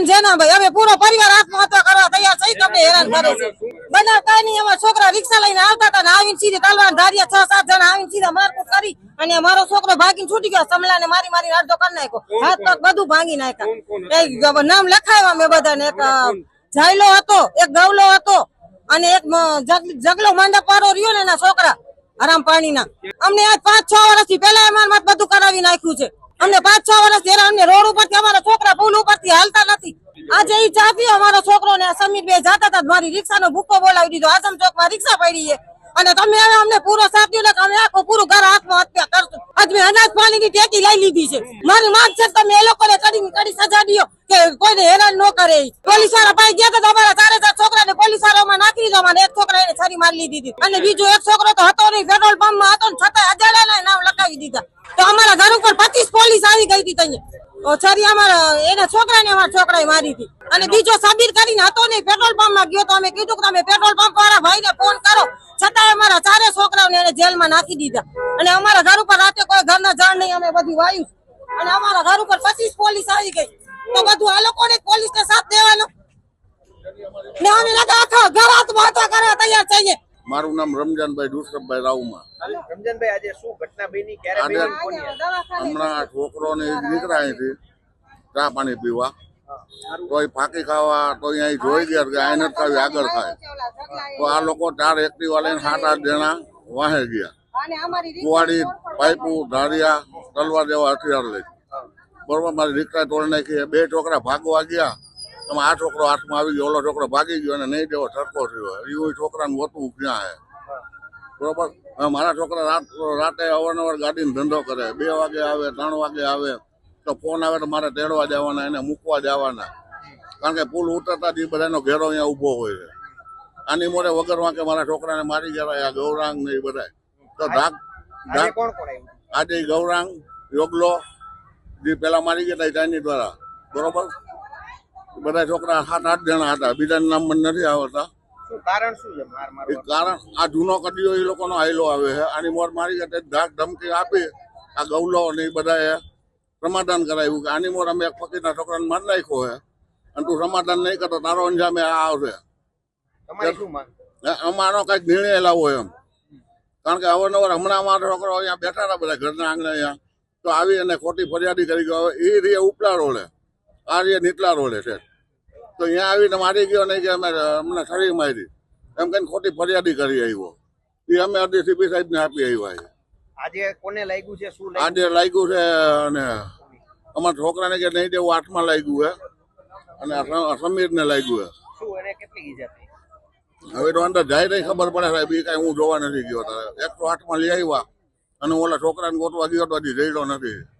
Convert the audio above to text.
સમજે ના ભાઈ અમે પૂરો પરિવાર આત્મહત્યા કરવા તૈયાર છે તમને હેરાન કરે છે. બનાવ કઈ નહીં અમારા છોકરા રિક્ષા લઈને આવતા હતા ને આવીને સીધી તલવાર ધાર્યા છ સાત જણા આવીને સીધા મારકુટ કરી અને મારો છોકરો ભાગીને છૂટી ગયો સમલાને મારી મારી અડધો કરી નાખ્યો. હાથ પગ બધું ભાંગી નાખ્યા. નામ લખાવ્યા મેં બધાને એક જાયલો હતો એક ગવલો હતો અને એક જગલો માંડા પારો રહ્યો ને એના છોકરા હરામ પાણીના અમને આજ પાંચ છ વર્ષથી પેલા એમાં બધું કરાવી નાખ્યું છે. અમને પાંચ છ વર્ષ જયારે અમને રોડ ઉપરથી અમારા છોકરા પુલ ઉપરથી હાલતા નથી. આજે એ ચા પીઓ અમારો છોકરો ને સમીર બે જાતા હતા, મારી રિક્ષાનો ભૂકો બોલાવી દીધો. આઝમ ચોકમાં રિક્ષા પડી અને તમે હવે અમને પૂરો સાથ દો ને અમે આખું પૂરું ઘર આત્મહત્યા કરશું. આજ મેં અનાજ પાણી ની ટેકી લઈ લીધી છે. મારી માંગ છે તમે એ લોકોને કડી કડી સજા દ્યો કે કોઈને હેરાન ન કરે. પોલીસવાળા પાસે ગયા હતા અમારા ચારે ચાર છોકરાને પોલીસ વાળામાં નાખી દીધો. અમારે એક છોકરા એને છરી મારી લીધી અને બીજો એક છોકરો તો હતો નહીં, પેટ્રોલ પંપમાં હતો ને છતાં દીધા તો અમારા ઘર ઉપર પચીસ પોલીસ આવી ગઈ હતી ત્યાં છરી અમારા, એના છોકરાને અમારા છોકરાએ મારી હતી. અને બીજો સબીર કરીને હતો નહીં, પેટ્રોલ પંપમાં ગયો તો અમે કીધું કે તમે પેટ્રોલ પંપ વાળા ભાઈને ફોન કરો. છતાં અમારા ચારે છોકરાઓને એને જેલમાં નાખી દીધા. અને અમારા ઘર ઉપર રાતે કોઈ ઘરના જાણ નહીં, અમે બધું વાયું. અને અમારા ઘર ઉપર પચીસ પોલીસ આવી ગઈ. તો બધું આ લોકોને પોલીસ ને સાથ દેવાનો. ને અમે આખા ઘર આત્મહત્યા કરવા તૈયાર થઈએ. મારું નામ રમજાનભાઈ દુષ્રભભાઈ રાઉમા રમજાનભાઈ આજે શું ઘટના બની? ક્યારે બની? હમણાં છોકરોને નીકળ્યા અહીંથી ચા પાણી પીવા. તોય ફાંકી ખાવા તો અહીં જોઈ ગયા કે અહીં નથી ખાવી આગળ ખાય તો આ લોકો ચાર એક્ટિવા લઈને સાત આઠ જણા વાહે ગયા. અને અમારી કુવાડી પાઇપુ ધારિયા તલવાર જેવા હથિયાર લઈ. બરોબર મારી રિક્ષા તોડી નાખી. બે છોકરા ભાગવા ગયા. તમે આ છોકરો હાથમાં આવી ગયો ઓલો છોકરો ભાગી ગયો અને નહીં દેવો સરખો થયો. એવું છોકરાને હોતું ક્યાં હે? બરોબર? મારા છોકરા રાત રાતે અવારનવાર ગાડીનો ધંધો કરે. બે વાગે આવે ત્રણ વાગે આવે. તો ફોન આવે તો મારે તેડવા જવાના એને મૂકવા જવાના. કારણ કે પુલ ઉતરતા જ બધાનો ઘેરો અહીંયા ઊભો હોય છે. આની મોડે વગર વાંકે મારા છોકરાને મારી ગયા આ ગૌરાંગ ને એ બધા તો ધાક ધાક આજે ગૌરાંગ યોગલો જે પેલા મારી ગયા હતા દ્વારા. બરોબર? બધા છોકરા સાત આઠ જણા હતા. બીજા નામ મને નથી આવતા કારણ શું છે માર એ કારણ આ જૂનો કડીઓ એ લોકોનો આયલો આવે છે. આની મોર મારી ગયા ધાક ધમકી આપી આ ગૌલો ને એ બધાએ સમાધાન કરાવ્યું કે આની મોર અમે એક ફકીરના છોકરાને માર નાખ્યો છે. અને તું સમાધાન નહીં કરતો તારો અંજામે આ આવશે. અમારો કંઈક નિર્ણય લાવો એમ. કારણ કે અવારનવાર હમણાં અમારા છોકરો અહીંયા બેઠા હતા બધા ઘરના આંગણે અહીંયા. તો આવી અને ખોટી ફરિયાદી કરી ગયો. હવે એ રીએ ઉપલા રોડે આ રીએ નીચલા રોડે છે. તો અહીંયા આવીને મારી ગયો નહીં કે અમે અમને શરીર મારી. એમ કહીને ખોટી ફરિયાદી કરી આવ્યો. એ અમે અરજી સીપી સાહેબને આપી આવ્યા છે. આજે કોને લાગ્યું છે? શું આજે લાગ્યું છે અને અમારા છોકરાને કે નહીં દેવું આઠમાં લાગ્યું હે. અને સમીર ને લાગ્યું હે. શું એને કેટલી ઈજા થઈ? હવે તો અંદર જાય નહીં ખબર પડે સાહેબ એ કાંઈ હું જોવા નથી ગયો. તારે. એક તો હાથમાં લઈ આવ્યા અને ઓલા છોકરાને ગોતવા ગયો તો હજી જઈડો નથી.